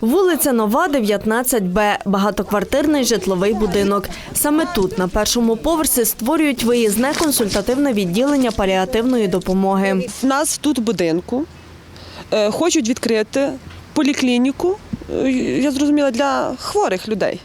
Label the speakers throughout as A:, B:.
A: Вулиця Нова, 19Б, багатоквартирний житловий будинок. Саме тут, на першому поверсі, створюють виїзне консультативне відділення паліативної допомоги.
B: У нас тут в будинку е, хочуть відкрити поліклініку, е, я зрозуміла, для хворих людей.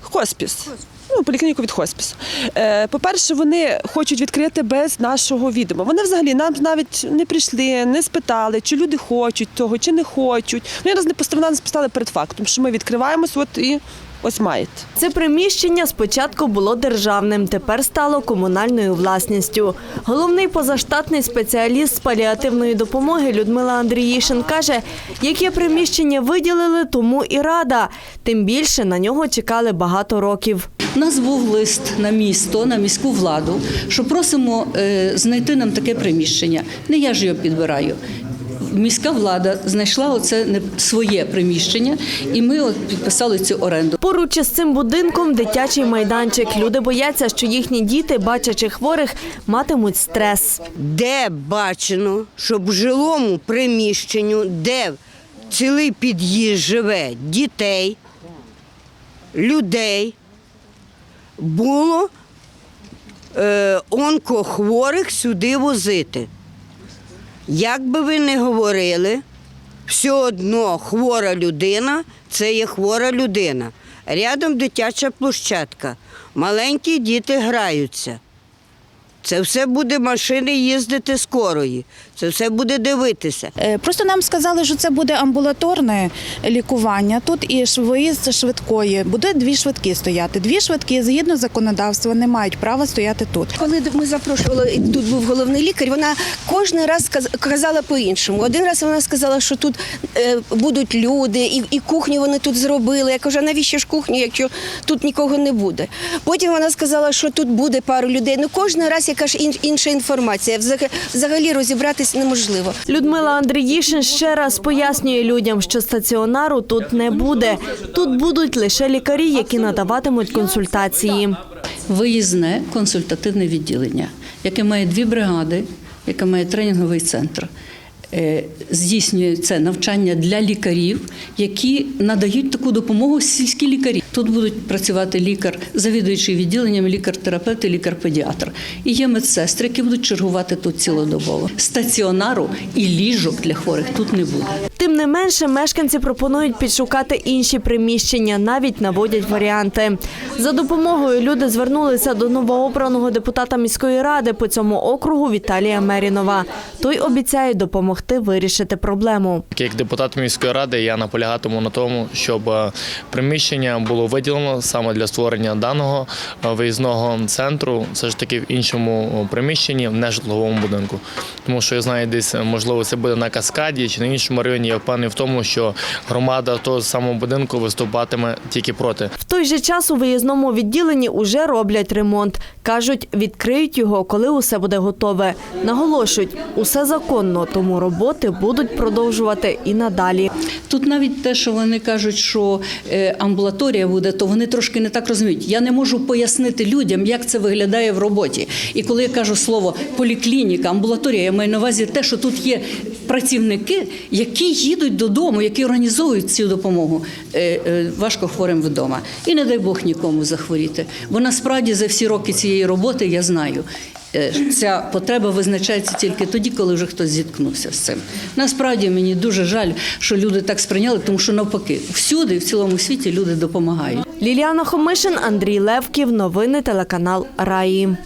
B: Хоспіс. Ну, поліклініку від хоспісу. Е, По-перше, вони хочуть відкрити без нашого відома. Вони взагалі нам навіть не прийшли, не спитали, чи люди хочуть того, чи не хочуть. Ну, раз не поставили, нас поставили перед фактом, що ми відкриваємось, от і ось маєте.
A: Це приміщення спочатку було державним, тепер стало комунальною власністю. Головний позаштатний спеціаліст з паліативної допомоги Людмила Андріїшин каже, яке приміщення виділили, тому і рада. Тим більше на нього чекали багато років.
C: У нас був лист на місто, на міську владу, що просимо е, знайти нам таке приміщення. Не я ж його підбираю. Міська влада знайшла оце своє приміщення, і ми от підписали цю оренду.
A: Поруч із цим будинком дитячий майданчик. Люди бояться, що їхні діти, бачачи хворих, матимуть стрес.
D: де бачено, щоб в жилому приміщенню, де цілий під'їзд живе дітей, людей, було е, онкохворих сюди возити. Як би ви не говорили, все одно хвора людина це є хвора людина. Рядом дитяча площадка. Маленькі діти граються. Це все буде машини їздити скорої. Це все буде дивитися.
E: Е, Просто нам сказали, що це буде амбулаторне лікування. Тут і виїзд швидкої. Буде дві швидкі стояти. Дві швидкі згідно законодавства не мають права стояти тут.
F: Коли ми запрошували, тут був головний лікар, вона кожен раз казала по-іншому. Один раз вона сказала, що тут е, будуть люди, і, і кухню вони тут зробили. Я кажу, навіщо ж кухню, якщо тут нікого не буде? Потім вона сказала, що тут буде пару людей. Ну кожен раз якась ін- інша інформація. Взаг- Взагалі розібратись неможливо.
A: Людмила Андріїшин ще раз пояснює людям, що стаціонару тут не буде. Тут будуть лише лікарі, які надаватимуть консультації.
C: Виїзне консультативне відділення, яке має дві бригади, яке має тренінговий центр. Е, Здійснює це навчання для лікарів, які надають таку допомогу сільські лікарі. Тут будуть працювати лікар, завідуючий відділенням, лікар-терапевт і лікар-педіатр. І є медсестри, які будуть чергувати тут цілодобово. Стаціонару і ліжок для хворих тут не буде.
A: Тим не менше, мешканці пропонують підшукати інші приміщення, навіть наводять варіанти. За допомогою люди звернулися до новообраного депутата міської ради по цьому округу Віталія Мерінова. Той обіцяє допомогти вирішити проблему.
G: Як депутат міської ради я наполягатиму на тому, щоб е, приміщення було виділено саме для створення даного е, виїзного центру, все ж таки в іншому е, приміщенні, в нежитловому будинку. Тому що я знаю, десь е, можливо це буде на каскаді чи на іншому районі. Я впевнений в тому, що громада того самого будинку виступатиме тільки проти.
A: В той же час у виїзному відділенні уже роблять ремонт. Кажуть, відкриють його, коли усе буде готове. Наголошують, усе законно, тому роботи будуть продовжувати і надалі.
C: Тут навіть те, що вони кажуть, що амбулаторія буде, то вони трошки не так розуміють. Я не можу пояснити людям, як це виглядає в роботі. І коли я кажу слово поліклініка, амбулаторія, я маю на увазі те, що тут є працівники, які їдуть додому, які організовують цю допомогу е, е, важкохворим вдома. І не дай Бог нікому захворіти. Бо насправді за всі роки цієї роботи я знаю. Е, Ця потреба визначається тільки тоді, коли вже хтось зіткнувся з цим. Насправді мені дуже жаль, що люди так сприйняли, тому що навпаки, всюди, в цілому світі люди допомагають.
A: Ліліана Хомишин, Андрій Левків. Новини телеканал Раї.